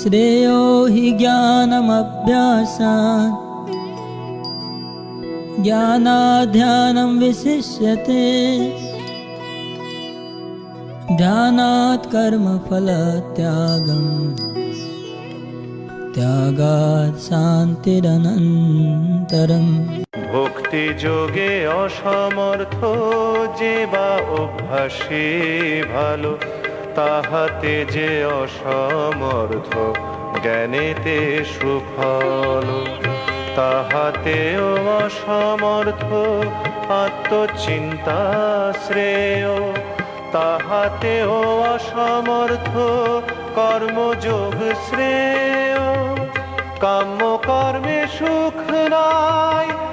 श्रेयो हि ज्ञानमभ्यासात् ज्ञानाध्यानं विशिष्यते ध्यानात् कर्मफलत्यागम् त्यागात् शान्तिरनन्तरम् ভক্তি যোগে অসমর্থ যে বা অভ্যাসে ভালো তাহাতে যে অসমর্থ, জ্ঞানেতে সুফল। তাহাতেও অসমর্থ, আত্মচিন্তা শ্রেয়। তাহাতেও অসমর্থ, কর্মযোগ শ্রেয়। কাম্য কর্মে সুখ নাই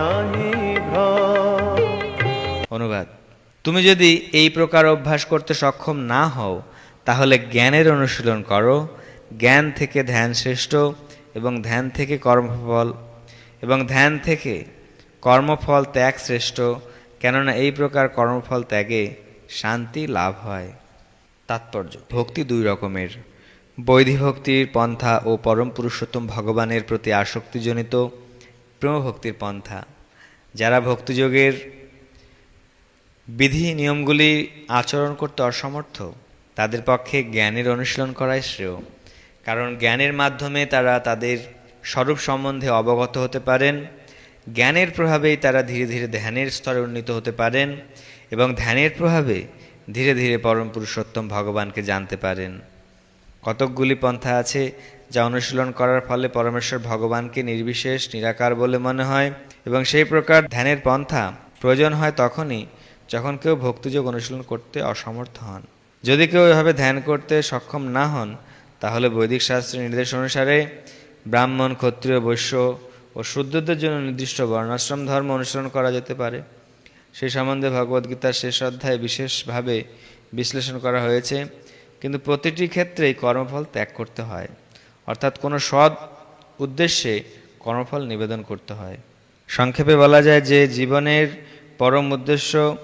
নাহি অনুবাদ, তুমি যদি এই প্রকার অভ্যাস করতে সক্ষম না হও, তাহলে জ্ঞানের অনুশীলন করো, জ্ঞান থেকে ধ্যান শ্রেষ্ঠ এবং ধ্যান থেকে কর্মফল, এবং ধ্যান থেকে কর্মফল ত্যাগ শ্রেষ্ঠ, কেননা এই প্রকার কর্মফল ত্যাগে শান্তি লাভ হয়। তাৎপর্য, ভক্তি দুই রকমের। বৈধি ভক্তির পন্থা ও পরম পুরুষোত্তম ভগবানের প্রতি আসক্তিজনিত প্রেমভক্তির পন্থা। যারা ভক্তিযোগের বিধি নিয়মগুলি আচরণ করতে অসমর্থ, তাদের পক্ষে জ্ঞানের অনুশীলন করাই শ্রেয়। কারণ জ্ঞানের মাধ্যমে তারা তাদের স্বরূপ সম্বন্ধে অবগত হতে পারেন, জ্ঞানের প্রভাবেই তারা ধীরে ধীরে ধ্যানের স্তরে উন্নীত হতে পারেন এবং ধ্যানের প্রভাবে ধীরে ধীরে পরম পুরুষোত্তম ভগবানকে জানতে পারেন। কতকগুলি পন্থা আছে যা অনুশীলন করার ফলে পরমেশ্বর ভগবানকে নির্বিশেষ, নিরাকার বলে মনে হয় এবং সেই প্রকার ধ্যানের পন্থা প্রয়োজন হয় তখনই যখন কেউ ভক্তিযোগ অনুশীলন করতে অসমর্থ হন। যদি কেউ এভাবে ধ্যান করতে সক্ষম না হন, তাহলে বৈদিক শাস্ত্রের নির্দেশ অনুসারে ব্রাহ্মণ, ক্ষত্রিয়, বৈশ্য ও শুদ্ধদের জন্য নির্দিষ্ট বর্ণাশ্রম ধর্ম অনুসরণ করা যেতে পারে। সেই সম্বন্ধে ভগবদ্গীতার শেষ অধ্যায়ে বিশেষভাবে বিশ্লেষণ করা হয়েছে। কিন্তু প্রতিটি ক্ষেত্রেই কর্মফল ত্যাগ করতে হয়। অর্থাৎ কোনো সৎ উদ্দেশ্যে কর্মফল নিবেদন করতে হয়। সংক্ষেপে বলা যায় যে জীবনের পরম উদ্দেশ্য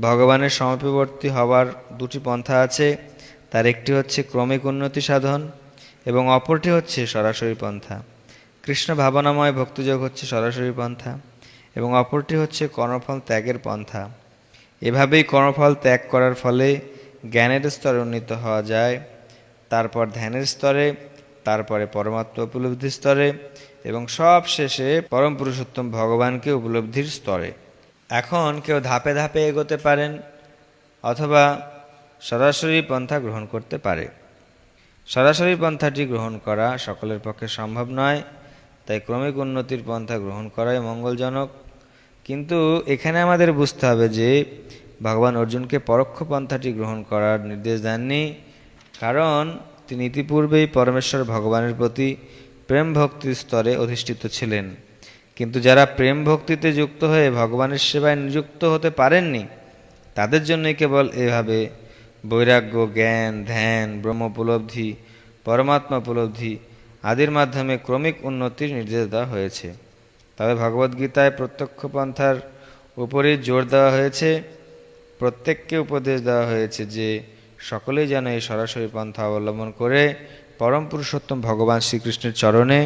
ভগবানের সমপবর্তী হওয়ার দুটি পন্থা আছে। তার একটি হচ্ছে ক্রমিক উন্নতি সাধন এবং অপরটি হচ্ছে সরাসরি পন্থা। কৃষ্ণ ভাবনাময় ভক্তিযোগ হচ্ছে সরাসরি পন্থা এবং অপরটি হচ্ছে কর্মফল ত্যাগের পন্থা। এভাবেই কর্মফল ত্যাগ করার ফলে জ্ঞানের স্তরে উন্নীত হওয়া যায়, তারপর ধ্যানের স্তরে, তারপরে পরমাত্মা উপলব্ধির স্তরে, এবং সব শেষে পরম পুরুষোত্তম ভগবানকে উপলব্ধির স্তরে। এখন কেউ ধাপে ধাপে এগোতে পারেন, অথবা সরাসরি পন্থা গ্রহণ করতে পারে। সরাসরি পন্থাটি গ্রহণ করা সকলের পক্ষে সম্ভব নয়, তাই ক্রমিক উন্নতির পন্থা গ্রহণ করাই মঙ্গলজনক। কিন্তু এখানে আমাদের বুঝতে হবে যে ভগবান অর্জুনকে পরোক্ষ পন্থাটি গ্রহণ করার নির্দেশ দেননি। কারণ তিনি ইতিপূর্বেই পরমেশ্বর ভগবানের প্রতি প্রেম ভক্তির স্তরে অধিষ্ঠিত ছিলেন। কিন্তু যারা প্রেম ভক্তিতে যুক্ত হয়ে ভগবানের সেবায় নিযুক্ত হতে পারেননি, তাদের জন্যই কেবল এভাবে বৈরাগ্য, জ্ঞান, ধ্যান, ব্রহ্ম উপলব্ধি, পরমাত্মা উপলব্ধি আদির মাধ্যমে ক্রমিক উন্নতির নির্দেশ দেওয়া হয়েছে। তবে ভগবদ্গীতায় প্রত্যক্ষ পন্থার উপরেই জোর দেওয়া হয়েছে। প্রত্যেককে উপদেশ দেওয়া হয়েছে যে সকলেই যেন এই সরাসরি পন্থা অবলম্বন করে পরম পুরুষোত্তম ভগবান শ্রীকৃষ্ণের চরণে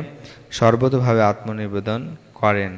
সর্বতভাবে আত্মনিবেদন করেন।